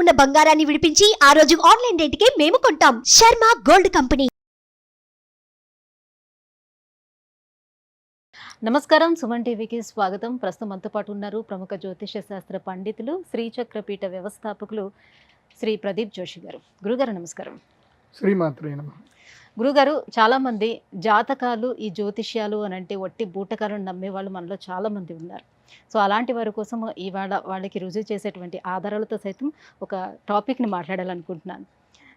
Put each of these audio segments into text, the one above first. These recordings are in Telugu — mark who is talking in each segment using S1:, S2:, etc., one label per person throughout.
S1: ఉన్న బంగారాన్ని విడిపించి ఆ రోజు ఆన్లైన్ రేటుకే మేము కొంటాం. Sharma gold company.
S2: నమస్కారం. సుమన్ టీవీకి స్వాగతం. ప్రస్తుతం మనతో పాటు ఉన్నారు ప్రముఖ జ్యోతిష శాస్త్ర పండితులు శ్రీచక్రపీఠ వ్యవస్థాపకులు శ్రీ ప్రదీప్ జోషి గారు. గురుగారు నమస్కారం.
S3: శ్రీమాత్రే నమ.
S2: గురుగారు చాలామంది జాతకాలు ఈ జ్యోతిష్యాలు అని అంటే వట్టి బూటకాలను నమ్మే వాళ్ళు మనలో చాలామంది ఉన్నారు. సో అలాంటి వారి కోసం ఇవాళ వాళ్ళకి రుజువు చేసేటువంటి ఆధారాలతో సైతం ఒక టాపిక్ని మాట్లాడాలనుకుంటున్నాను.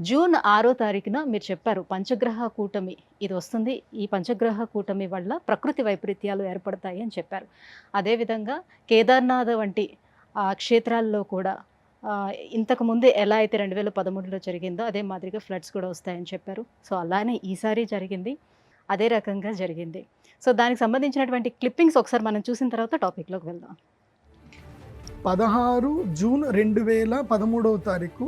S2: జూన్ ఆరో తారీఖున మీరు చెప్పారు పంచగ్రహ కూటమి ఇది వస్తుంది. ఈ పంచగ్రహ కూటమి వల్ల ప్రకృతి వైపరీత్యాలు ఏర్పడతాయి అని చెప్పారు. అదేవిధంగా కేదార్నాథ్ వంటి క్షేత్రాల్లో కూడా ఆ, ఇంతకు ముందు ఎలా అయితే రెండు వేల పదమూడులో జరిగిందో అదే మాదిరిగా ఫ్లడ్స్ కూడా వస్తాయని చెప్పారు. సో అలానే ఈసారి జరిగింది. అదే రకంగా జరిగింది. సో దానికి సంబంధించినటువంటి క్లిప్పింగ్స్ ఒకసారి మనం చూసిన తర్వాత టాపిక్లోకి వెళ్దాం.
S3: పదహారు జూన్ రెండు వేల పదమూడవ తారీఖు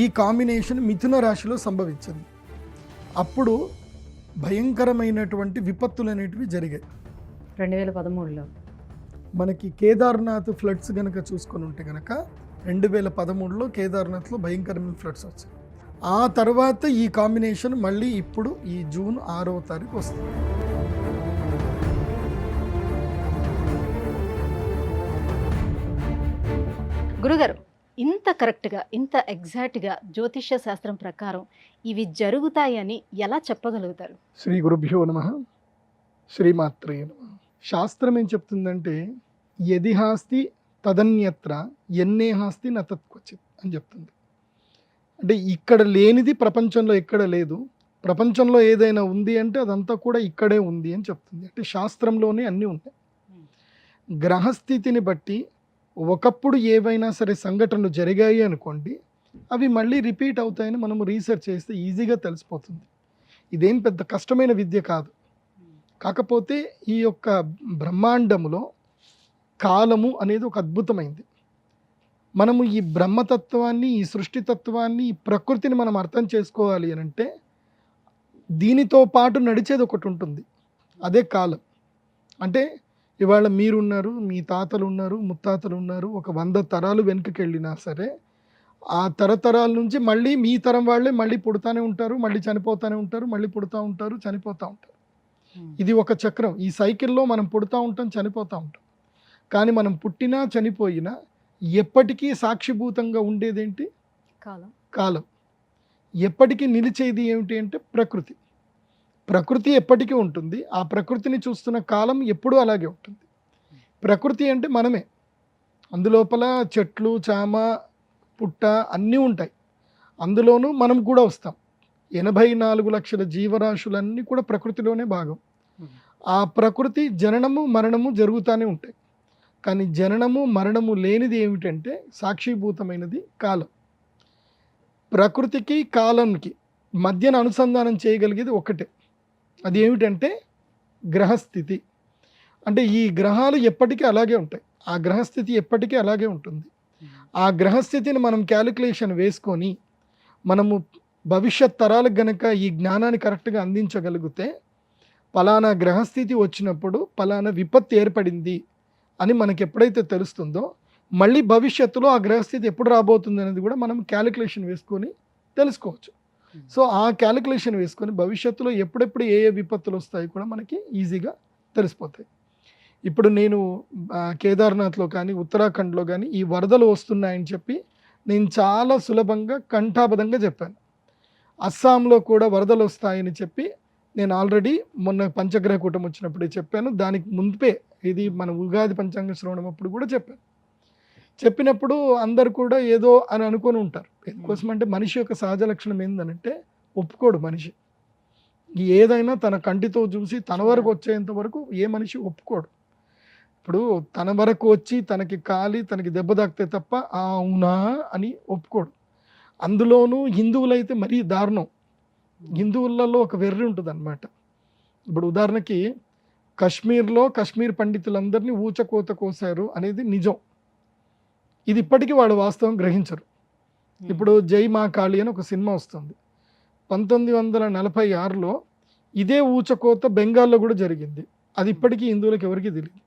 S3: ఈ కాంబినేషన్ మిథున రాశిలో సంభవించింది. అప్పుడు భయంకరమైనటువంటి విపత్తులు అనేటివి జరిగాయి.
S2: రెండు వేల పదమూడులో.
S3: మనకి కేదార్నాథ్ ఫ్లడ్స్ కనుక చూసుకొని ఉంటే కనుక రెండు వేల పదమూడులో కేదార్నాథ్లో భయంకరమైన ఫ్లడ్స్ వచ్చాయి. ఆ తర్వాత ఈ కాంబినేషన్ మళ్ళీ ఇప్పుడు ఈ జూన్ ఆరవ తారీఖు వస్తుంది.
S2: గురుగారు ఇంత కరెక్ట్గా ఇంత ఎగ్జాక్ట్గా జ్యోతిష్య శాస్త్రం ప్రకారం ఇవి జరుగుతాయని ఎలా చెప్పగలుగుతారు?
S3: శ్రీ గురుభ్యో నమ. శ్రీమాత్రే నమ. శాస్త్రం ఏం చెప్తుందంటే యది హాస్తి తదన్యత్ర ఎన్నే హాస్తి న తత్క్వచిత్ అని చెప్తుంది. అంటే ఇక్కడ లేనిది ప్రపంచంలో ఎక్కడ లేదు. ప్రపంచంలో ఏదైనా ఉంది అంటే అదంతా కూడా ఇక్కడే ఉంది అని చెప్తుంది. అంటే శాస్త్రంలోనే అన్నీ ఉంటాయి. గ్రహస్థితిని బట్టి ఒకప్పుడు ఏవైనా సరే సంఘటనలు జరిగాయి అనుకోండి అవి మళ్ళీ రిపీట్ అవుతాయని మనము రీసెర్చ్ చేస్తే ఈజీగా తెలిసిపోతుంది. ఇదేం పెద్ద కష్టమైన విద్య కాదు. కాకపోతే ఈ యొక్క బ్రహ్మాండములో కాలము అనేది ఒక అద్భుతమైంది. మనము ఈ బ్రహ్మతత్వాన్ని ఈ సృష్టితత్వాన్ని ఈ ప్రకృతిని మనం అర్థం చేసుకోవాలి అని అంటే దీనితో పాటు నడిచేది ఒకటి ఉంటుంది. అదే కాలం. అంటే ఇవాళ మీరున్నారు మీ తాతలు ఉన్నారు ముత్తాతలు ఉన్నారు ఒక వంద తరాలు వెనుకకి వెళ్ళినా సరే ఆ తరతరాల నుంచి మళ్ళీ మీ తరం వాళ్ళే మళ్ళీ పుడతానే ఉంటారు మళ్ళీ చనిపోతానే ఉంటారు మళ్ళీ పుడతా ఉంటారు చనిపోతూ ఉంటారు. ఇది ఒక చక్రం. ఈ సైకిల్లో మనం పుడతా ఉంటాం చనిపోతూ ఉంటాం. కానీ మనం పుట్టినా చనిపోయినా ఎప్పటికీ సాక్షిభూతంగా ఉండేదేంటి?
S2: కాలం.
S3: కాలం. ఎప్పటికీ నిలిచేది ఏమిటి అంటే ప్రకృతి. ప్రకృతి ఎప్పటికీ ఉంటుంది. ఆ ప్రకృతిని చూస్తున్న కాలం ఎప్పుడూ అలాగే ఉంటుంది. ప్రకృతి అంటే మనమే. అందులోపల చెట్లు చామ పుట్ట అన్నీ ఉంటాయి. అందులోనూ మనం కూడా వస్తాం. ఎనభై నాలుగు లక్షల జీవరాశులన్నీ కూడా ప్రకృతిలోనే భాగం. ఆ ప్రకృతి జననము మరణము జరుగుతూనే ఉంటాయి. కానీ జననము మరణము లేనిది ఏమిటంటే సాక్షిభూతమైనది కాలం. ప్రకృతికి కాలంకి మధ్యన అనుసంధానం చేయగలిగేది ఒకటే అది ఏమిటంటే గ్రహస్థితి. అంటే ఈ గ్రహాలు ఎప్పటికీ అలాగే ఉంటాయి. ఆ గ్రహస్థితి ఎప్పటికీ అలాగే ఉంటుంది. ఆ గ్రహస్థితిని మనం క్యాలిక్యులేషన్ వేసుకొని మనము భవిష్యత్ తరాలకు గనక ఈ జ్ఞానాన్ని కరెక్ట్గా అందించగలిగితే పలానా గ్రహస్థితి వచ్చినప్పుడు పలానా విపత్తు ఏర్పడింది అని మనకి ఎప్పుడైతే తెలుస్తుందో మళ్ళీ భవిష్యత్తులో ఆ గ్రహస్థితి ఎప్పుడు రాబోతుంది అనేది కూడా మనం క్యాలిక్యులేషన్ వేసుకొని తెలుసుకోవచ్చు. సో ఆ క్యాలిక్యులేషన్ వేసుకొని భవిష్యత్తులో ఎప్పుడెప్పుడు ఏ ఏ విపత్తులు వస్తాయి కూడా మనకి ఈజీగా తెలిసిపోతాయి. ఇప్పుడు నేను కేదార్నాథ్లో కానీ ఉత్తరాఖండ్లో కానీ ఈ వరదలు వస్తున్నాయని చెప్పి నేను చాలా సులభంగా కంఠాబద్ధంగా చెప్పాను. అస్సాంలో కూడా వరదలు వస్తాయని చెప్పి నేను ఆల్రెడీ మొన్న పంచగ్రహ కూటం వచ్చినప్పుడే చెప్పాను. దానికి ముందే ఇది మన ఉగాది పంచాంగ శ్రవణం అప్పుడు కూడా చెప్పాను. చెప్పినప్పుడు అందరు కూడా ఏదో అని అనుకొని ఉంటారు. ఎందుకోసం అంటే మనిషి యొక్క సహజ లక్షణం ఏంటంటే ఒప్పుకోడు మనిషి. ఏదైనా తన కంటితో చూసి తన వరకు వచ్చేంత వరకు ఏ మనిషి ఒప్పుకోడు. ఇప్పుడు తన వరకు వచ్చి తనకి కాలి తనకి దెబ్బ తాకితే తప్ప "ఆ, అవునా అని ఒప్పుకోడు. అందులోనూ హిందువులైతే మరీ దారుణం. హిందువులలో ఒక వెర్రి ఉంటుంది అనమాట ఇప్పుడు ఉదాహరణకి కశ్మీర్లో కశ్మీర్ పండితులందరినీ ఊచకోత కోసారు అనేది నిజం. ఇది ఇప్పటికీ వాళ్ళు వాస్తవం గ్రహించరు. ఇప్పుడు జై మా కాళీ అని ఒక సినిమా వస్తుంది. పంతొమ్మిది వందల నలభై ఆరులో ఇదే ఊచకోత బెంగాల్లో కూడా జరిగింది. అది ఇప్పటికీ హిందువులకు ఎవరికీ తెలియదు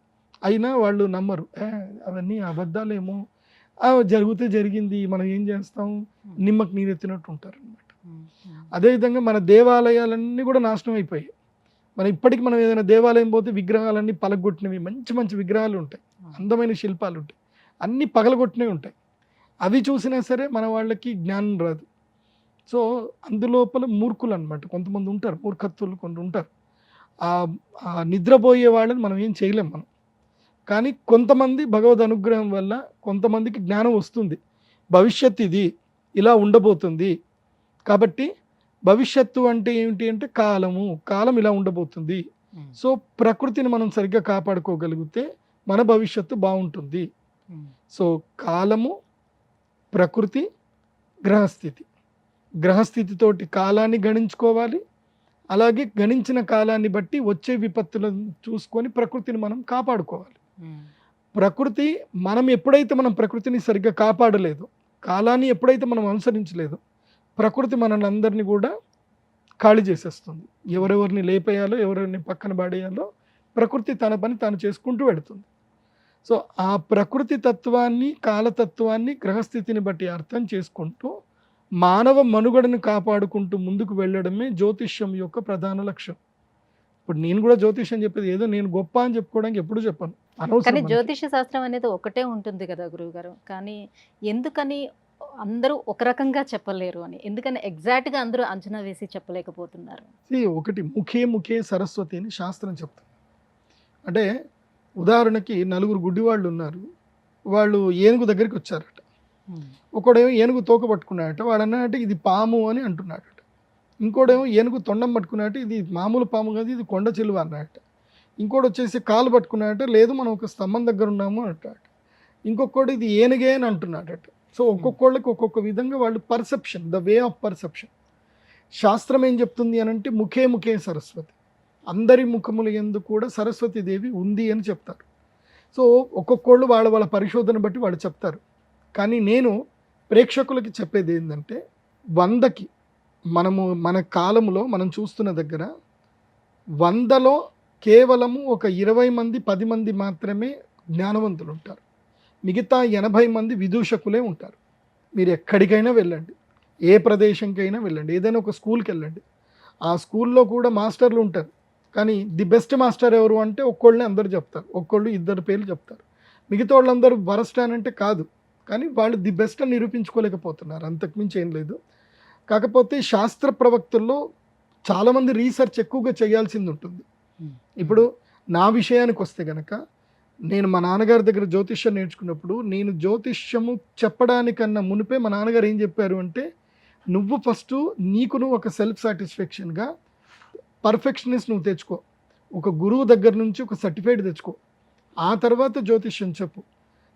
S3: అయినా వాళ్ళు నమ్మరు. "ఏ, అవన్నీ అబద్ధాలేమో. జరిగితే జరిగింది. మనం ఏం చేస్తాం? నిమ్మకి నీరెత్తినట్టు ఉంటారు అనమాట. అదేవిధంగా మన దేవాలయాలన్నీ కూడా నాశనం అయిపోయాయి. మనం ఇప్పటికి మనం ఏదైనా దేవాలయం పోతే విగ్రహాలన్నీ పలగొట్టినవి మంచి మంచి విగ్రహాలు ఉంటాయి. అందమైన శిల్పాలు ఉంటాయి. అన్నీ పగలగొట్టినవి ఉంటాయి. అవి చూసినా సరే మన వాళ్ళకి జ్ఞానం రాదు. సో అందులోపల మూర్ఖులు అనమాట కొంతమంది ఉంటారు మూర్ఖత్వులు కొంత ఉంటారు. నిద్రపోయే వాళ్ళని మనం ఏం చేయలేం మనం. కానీ కొంతమంది భగవద్ అనుగ్రహం వల్ల కొంతమందికి జ్ఞానం వస్తుంది. భవిష్యత్తు ఇది ఇలా ఉండబోతుంది. కాబట్టి భవిష్యత్తు అంటే ఏమిటి అంటే కాలము కాలం ఇలా ఉండబోతుంది. సో ప్రకృతిని మనం సరిగ్గా కాపాడుకోగలిగితే మన భవిష్యత్తు బాగుంటుంది. సో కాలము ప్రకృతి గ్రహస్థితి. గ్రహస్థితితోటి కాలాన్ని గణించుకోవాలి. అలాగే గణించిన కాలాన్ని బట్టి వచ్చే విపత్తులను చూసుకొని ప్రకృతిని మనం కాపాడుకోవాలి. ప్రకృతి మనం ఎప్పుడైతే మనం ప్రకృతిని సరిగ్గా కాపాడలేదు కాలాన్ని ఎప్పుడైతే మనం అనుసరించలేదు ప్రకృతి మనల్ని అందరినీ కూడా ఖాళీ చేసేస్తుంది. ఎవరెవరిని లేపేయాలో ఎవరెవరిని పక్కన పడేయాలో ప్రకృతి తన పని తాను చేసుకుంటూ పెడుతుంది సో ఆ ప్రకృతి తత్వాన్ని కాలతత్వాన్ని గ్రహస్థితిని బట్టి అర్థం చేసుకుంటూ మానవ మనుగడను కాపాడుకుంటూ ముందుకు వెళ్ళడమే జ్యోతిష్యం యొక్క ప్రధాన లక్ష్యం. ఇప్పుడు నేను కూడా జ్యోతిష్యం చెప్పేది ఏదో నేను గొప్ప అని చెప్పుకోవడానికి ఎప్పుడు చెప్పాను.
S2: కానీ. జ్యోతిష శాస్త్రం అనేది ఒకటే ఉంటుంది కదా గురువు గారు కానీ ఎందుకని అందరూ ఒక రకంగా చెప్పలేరు అని. ఎందుకని exact గా అందరూ అంచనా వేసి చెప్పలేకపోతున్నారు?
S3: ఒకటి ముఖే ముఖే సరస్వతి అని శాస్త్రం చెప్తుంది. అంటే ఉదాహరణకి నలుగురు గుడ్డివాళ్ళు ఉన్నారు వాళ్ళు ఏనుగు దగ్గరికి వచ్చారట. ఒకడేమో ఏనుగు తోక పట్టుకున్నాడట. వాడు అన్నాడంటే ఇది పాము అని అంటున్నాడట. ఇంకోడేమో ఏనుగు తొండం పట్టుకున్నట్టు ఇది మామూలు పాము కాదు ఇది కొండ చెలువ అన్నాడట. ఇంకోటి వచ్చేసి కాలు పట్టుకున్నాడట. లేదు మనం ఒక స్తంభం దగ్గర ఉన్నాము అంటాడు ఇంకొకటి ఇది ఏనుగే అని అంటున్నాడట. సో ఒక్కొక్కళ్ళకి ఒక్కొక్క విధంగా వాళ్ళు perception the way of perception. శాస్త్రం ఏం చెప్తుంది అని అంటే ముఖే ముఖే సరస్వతి. అందరి ముఖముల ఎందు కూడా సరస్వతి దేవి ఉంది అని చెప్తారు. సో ఒక్కొక్కళ్ళు వాళ్ళ వాళ్ళ పరిశోధన బట్టి వాళ్ళు చెప్తారు. కానీ నేను ప్రేక్షకులకి చెప్పేది ఏంటంటే వందకి మనము మన కాలంలో మనం చూస్తున్న దగ్గర వందలో కేవలము ఒక ఇరవై మంది పది మంది మాత్రమే జ్ఞానవంతులు ఉంటారు. మిగతా ఎనభై మంది విదూషకులే ఉంటారు. మీరు ఎక్కడికైనా వెళ్ళండి. ఏ ప్రదేశంకైనా వెళ్ళండి. ఏదైనా ఒక స్కూల్కి వెళ్ళండి. ఆ స్కూల్లో కూడా మాస్టర్లు ఉంటారు. కానీ ది బెస్ట్ మాస్టర్ ఎవరు అంటే ఒక్కళ్ళని అందరు చెప్తారు. ఒక్కళ్ళు ఇద్దరు పేర్లు చెప్తారు. మిగతా వాళ్ళందరూ వరస్ట్ అని అంటే కాదు. కానీ వాళ్ళు ది బెస్ట్ అని నిరూపించుకోలేకపోతున్నారు. అంతకుమించి ఏం లేదు. కాకపోతే శాస్త్ర ప్రవక్తల్లో చాలామంది రీసెర్చ్ ఎక్కువగా చేయాల్సింది ఉంటుంది. ఇప్పుడు నా విషయానికి వస్తే గనక నేను మా నాన్నగారి దగ్గర జ్యోతిష్యం నేర్చుకున్నప్పుడు నేను జ్యోతిష్యము చెప్పడానికన్నా మునిపే మా నాన్నగారు ఏం చెప్పారు అంటే నువ్వు ఫస్ట్ నీకు నువ్వు ఒక సెల్ఫ్ సాటిస్ఫాక్షన్గా పర్ఫెక్షనిస్ట్ నువ్వు తెచ్చుకో. ఒక గురువు దగ్గర నుంచి ఒక సర్టిఫికేట్ తెచ్చుకో. ఆ తర్వాత జ్యోతిష్యం చెప్పు.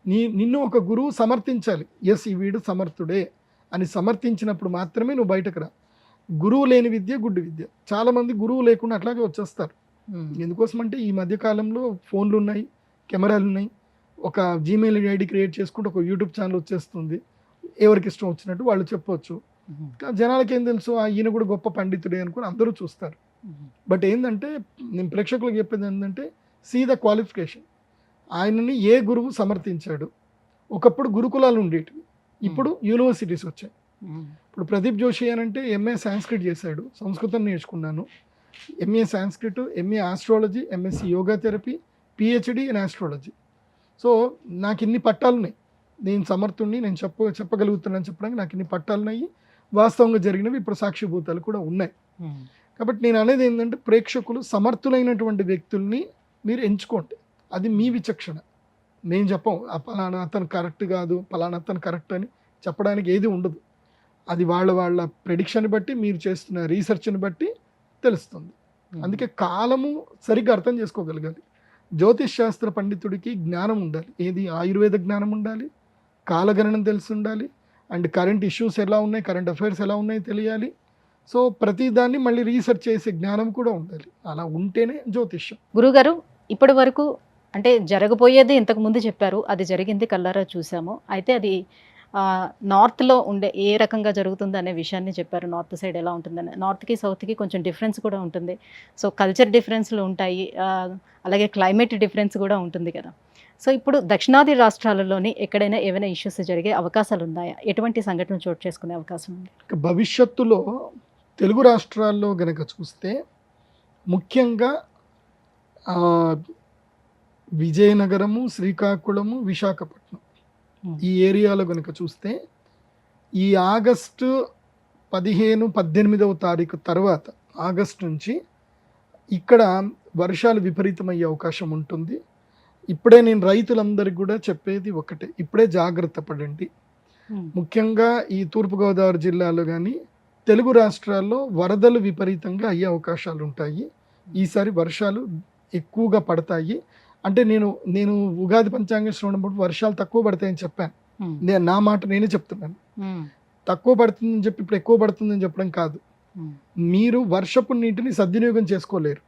S3: నీ నిన్ను ఒక గురువు సమర్థించాలి. ఎస్ ఈ వీడు సమర్థుడే అని సమర్థించినప్పుడు మాత్రమే నువ్వు బయటకు రా. గురువు లేని విద్య గుడ్డి విద్య. చాలామంది గురువు లేకుండా అట్లాగే వచ్చేస్తారు. ఎందుకోసం అంటే ఈ మధ్య కాలంలో ఫోన్లు ఉన్నాయి కెమెరాలు ఉన్నాయి. ఒక జీమెయిల్ ఐడి క్రియేట్ చేసుకుంటే ఒక యూట్యూబ్ ఛానల్ వచ్చేస్తుంది. ఎవరికి ఇష్టం వచ్చినట్టు వాళ్ళు చెప్పొచ్చు. కా- జనాలకి ఏం తెలుసు ఈయన కూడా గొప్ప పండితుడే అనుకుని అందరూ చూస్తారు. బట్ ఏంటంటే నేను ప్రేక్షకులకు చెప్పేది ఏంటంటే సీ ద క్వాలిఫికేషన్ ఆయనని ఏ గురువు సమర్థించాడు? ఒకప్పుడు గురుకులాలు ఉండేటివి. ఇప్పుడు యూనివర్సిటీస్ వచ్చాయి. ఇప్పుడు ప్రదీప్ జోషి అని అంటే ఎంఏ సాంస్క్రిట్ చేశాడు. సంస్కృతం నేర్చుకున్నాను. MA Sanskrit MA astrology MSc yoga therapy PhD in astrology so నాకు ఇన్ని పట్టాలు ఉన్నాయి నేను సమర్థుణ్ణి నేను చెప్ప చెప్పగలుగుతున్నాను చెప్పడానికి నాకు ఇన్ని పట్టాలు ఉన్నాయి వాస్తవంగా జరిగినవి ఇప్పుడు సాక్షిభూతాలు కూడా ఉన్నాయి. కాబట్టి నేను అనేది ఏంటంటే ప్రేక్షకులు సమర్థులైనటువంటి వ్యక్తుల్ని మీరు ఎంచుకోండి. అది మీ విచక్షణ. నేను చెప్పం ఆ పలానా అతను కరెక్ట్ కాదు పలానా అతను కరెక్ట్ అని చెప్పడానికి ఏది ఉండదు. అది వాళ్ళ వాళ్ళ ప్రెడిక్షన్ బట్టి మీరు చేస్తున్న రీసెర్చ్ని బట్టి తెలుస్తుంది. అందుకే కాలము సరిగ్గా అర్థం చేసుకోగలగాలి. జ్యోతిష్ శాస్త్ర పండితుడికి జ్ఞానం ఉండాలి. ఏది? ఆయుర్వేద జ్ఞానం ఉండాలి. కాలగణనం తెలిసి ఉండాలి. అండ్ కరెంట్ ఇష్యూస్ ఎలా ఉన్నాయి? కరెంట్ అఫైర్స్ ఎలా ఉన్నాయి? తెలియాలి. సో ప్రతిదాన్ని మళ్ళీ రీసెర్చ్ చేసే జ్ఞానం కూడా ఉండాలి. అలా ఉంటేనే జ్యోతిష్యం.
S2: గురుగారు ఇప్పటి వరకు అంటే జరగబోయేది ఇంతకు ముందు చెప్పారు అది జరిగింది కల్లారా చూసాము. అయితే అది నార్త్లో ఉండే ఏ రకంగా జరుగుతుంది అనే విషయాన్ని చెప్పారు. నార్త్ సైడ్ ఎలా ఉంటుందని నార్త్కి సౌత్కి కొంచెం డిఫరెన్స్ కూడా ఉంటుంది. సో కల్చర్ డిఫరెన్స్లు ఉంటాయి అలాగే క్లైమేట్ డిఫరెన్స్ కూడా ఉంటుంది కదా. సో ఇప్పుడు దక్షిణాది రాష్ట్రాలలోని ఎక్కడైనా ఏమైనా ఇష్యూస్ జరిగే అవకాశాలు ఉన్నాయా? ఎటువంటి సంఘటనలు చోటు చేసుకునే అవకాశం ఉంది?
S3: భవిష్యత్తులో తెలుగు రాష్ట్రాల్లో గనక చూస్తే ముఖ్యంగా విజయనగరము శ్రీకాకుళము విశాఖపట్నం. ఈ ఏరియాలో గనక చూస్తే ఈ ఆగస్టు పదిహేను పద్దెనిమిదవ తారీఖు తర్వాత ఆగస్టు నుంచి ఇక్కడ వర్షాలు విపరీతమయ్యే అవకాశం ఉంటుంది. ఇప్పుడే నేను రైతులందరికీ కూడా చెప్పేది ఒకటే ఇప్పుడే జాగ్రత్త పడండి. ముఖ్యంగా ఈ తూర్పుగోదావరి జిల్లాలో కానీ తెలుగు రాష్ట్రాల్లో వరదలు విపరీతంగా అయ్యే అవకాశాలు ఉంటాయి. ఈసారి వర్షాలు ఎక్కువగా పడతాయి. అంటే నేను నేను ఉగాది పంచాంగ శ్రవణప్పుడు వర్షాలు తక్కువ పడతాయని చెప్పాను. నేను నా మాట నేనే చెప్తున్నాను. తక్కువ పడుతుందని చెప్పి ఇప్పుడు ఎక్కువ పడుతుందని చెప్పడం కాదు. మీరు వర్షపు నీటిని సద్వినియోగం చేసుకోలేరు.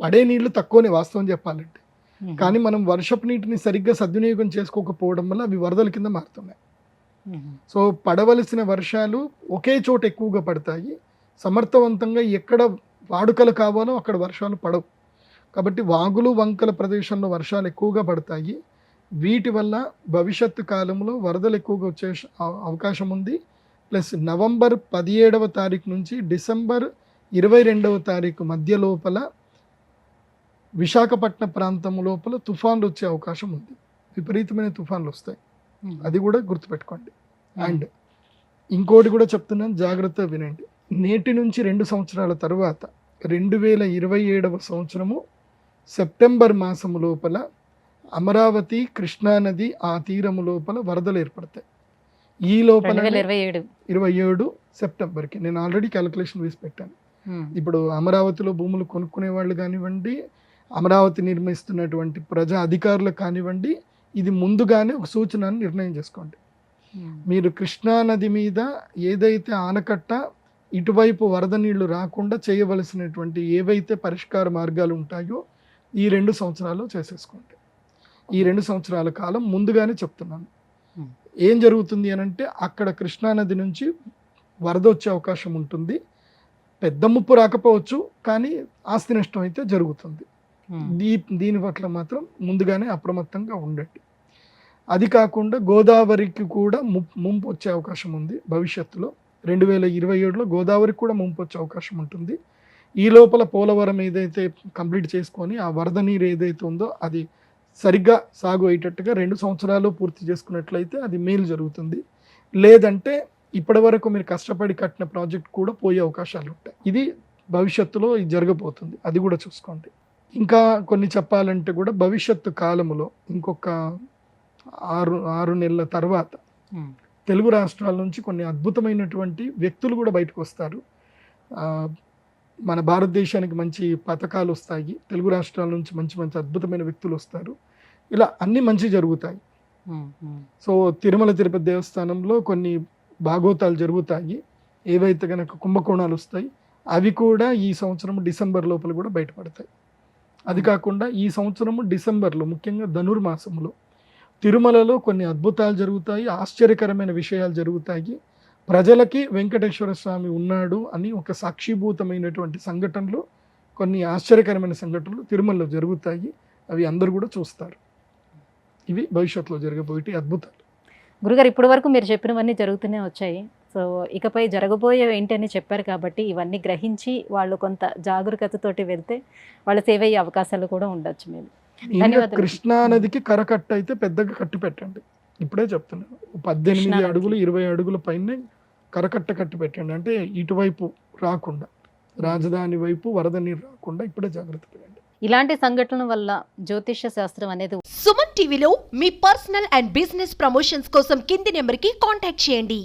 S3: పడే నీళ్ళు తక్కువనే వాస్తవం చెప్పాలంటే. కానీ మనం వర్షపు నీటిని సరిగ్గా సద్వినియోగం చేసుకోకపోవడం వల్ల అవి వరదల కింద మారుతున్నాయి. సో పడవలసిన వర్షాలు ఒకే చోట ఎక్కువగా పడతాయి. సమర్థవంతంగా ఎక్కడ వాడుకలు కావాలో అక్కడ వర్షాలు పడవు. కాబట్టి వాగులు వంకల ప్రదేశంలో వర్షాలు ఎక్కువగా పడతాయి. వీటి వల్ల భవిష్యత్తు కాలంలో వరదలు ఎక్కువగా వచ్చే అవకాశం ఉంది. ప్లస్ నవంబర్ పదిహేడవ తారీఖు నుంచి డిసెంబర్ ఇరవై రెండవ తారీఖు మధ్య లోపల విశాఖపట్నం ప్రాంతం లోపల తుఫాన్లు వచ్చే అవకాశం ఉంది. విపరీతమైన తుఫాన్లు వస్తాయి. అది కూడా గుర్తుపెట్టుకోండి. అండ్ ఇంకోటి కూడా చెప్తున్నాను జాగ్రత్తగా వినండి. నేటి నుంచి రెండు సంవత్సరాల తర్వాత రెండు వేల ఇరవై ఏడవ సంవత్సరము సెప్టెంబర్ మాసము లోపల అమరావతి కృష్ణానది ఆ తీరము లోపల వరదలు ఏర్పడతాయి. ఈ లోపల
S2: ఇరవై ఏడు.
S3: సెప్టెంబర్కి. నేను ఆల్రెడీ క్యాలిక్యులేషన్ వేసి పెట్టాను. ఇప్పుడు అమరావతిలో భూములు కొనుక్కునే వాళ్ళు కానివ్వండి అమరావతి నిర్మిస్తున్నటువంటి ప్రజా అధికారులు కానివ్వండి ఇది ముందుగానే ఒక సూచనను నిర్ణయం చేసుకోండి. మీరు కృష్ణా నది మీద ఏదైతే ఆనకట్ట ఇటువైపు వరద నీళ్ళు రాకుండా చేయవలసినటువంటి ఏవైతే పరిష్కార మార్గాలు ఉంటాయో ఈ రెండు సంవత్సరాలు చేసేసుకోండి. ఈ రెండు సంవత్సరాల కాలం ముందుగానే చెప్తున్నాను.
S2: Hmm.
S3: ఏం జరుగుతుంది అని అంటే అక్కడ కృష్ణా నది నుంచి వరద వచ్చే అవకాశం ఉంటుంది. పెద్ద ముప్పు రాకపోవచ్చు కానీ ఆస్తి నష్టం అయితే జరుగుతుంది.
S2: ఉమ్,
S3: దీ దీని పట్ల మాత్రం ముందుగానే అప్రమత్తంగా ఉండండి. అది కాకుండా గోదావరికి కూడా ముంపు వచ్చే అవకాశం ఉంది భవిష్యత్తులో. రెండు వేల ఇరవై ఏడులో గోదావరికి కూడా ముంపు వచ్చే అవకాశం ఉంటుంది. ఈ లోపల పోలవరం ఏదైతే కంప్లీట్ చేసుకొని ఆ వరద నీరు ఏదైతే ఉందో అది సరిగ్గా సాగు అయ్యేటట్టుగా రెండు సంవత్సరాలు పూర్తి చేసుకున్నట్లయితే అది మేలు జరుగుతుంది. లేదంటే ఇప్పటి వరకు మీరు కష్టపడి కట్టిన ప్రాజెక్ట్ కూడా పోయే అవకాశాలు ఉంటాయి. ఇది భవిష్యత్తులో ఇది జరగబోతుంది. అది కూడా చూసుకోండి. ఇంకా కొన్ని చెప్పాలంటే కూడా భవిష్యత్తు కాలములో ఇంకొక ఆరు ఆరు నెలల తర్వాత తెలుగు రాష్ట్రాల నుంచి కొన్ని అద్భుతమైనటువంటి వ్యక్తులు కూడా బయటకు వస్తారు. మన భారతదేశానికి మంచి పథకాలు వస్తాయి. తెలుగు రాష్ట్రాల నుంచి మంచి మంచి అద్భుతమైన వ్యక్తులు వస్తారు. ఇలా అన్నీ మంచి జరుగుతాయి. సో తిరుమల తిరుపతి దేవస్థానంలో కొన్ని భాగోతాలు జరుగుతాయి. ఏవైతే కనుక కుంభకోణాలు వస్తాయి అవి కూడా ఈ సంవత్సరం డిసెంబర్ లోపల కూడా బయటపడతాయి. అది కాకుండా ఈ సంవత్సరము డిసెంబర్లో ముఖ్యంగా ధనుర్మాసంలో తిరుమలలో కొన్ని అద్భుతాలు జరుగుతాయి ఆశ్చర్యకరమైన విషయాలు జరుగుతాయి. ప్రజలకి వెంకటేశ్వర స్వామి ఉన్నాడు అని ఒక సాక్షిభూతమైనటువంటి సంఘటనలు కొన్ని ఆశ్చర్యకరమైన సంఘటనలు తిరుమలలో జరుగుతాయి. అవి అందరూ కూడా చూస్తారు. ఇవి భవిష్యత్తులో జరగబోయే అద్భుతాలు.
S2: గురుగారు ఇప్పటి వరకు మీరు చెప్పినవన్నీ జరుగుతూనే వచ్చాయి. సో ఇకపై జరగబోయే ఏంటని చెప్పారు కాబట్టి ఇవన్నీ గ్రహించి వాళ్ళు కొంత జాగరూకతతోటి వెళ్తే వాళ్ళు సేవ్ అయ్యే అవకాశాలు కూడా ఉండొచ్చు మేము
S3: ఇంకా. కృష్ణా నదికి కరకట్ట అయితే పెద్దగా కట్టి పెట్టండి. ఇప్పుడే చెప్తున్నాను పద్దెనిమిది. అడుగులు ఇరవై అడుగుల పైనే కరకట్ట కట్టి పెట్టండి. అంటే ఇటువైపు రాకుండా రాజధాని వైపు వరద నీరు రాకుండా ఇప్పుడే జాగ్రత్త పడండి.
S2: ఇలాంటి సంఘటనల వల్ల జ్యోతిష్య శాస్త్రం అనేది
S1: సుమన్ టీవీలో మీ పర్సనల్ అండ్ బిజినెస్ ప్రమోషన్స్ కోసం కింది నెంబర్కి కాంటాక్ట్ చేయండి.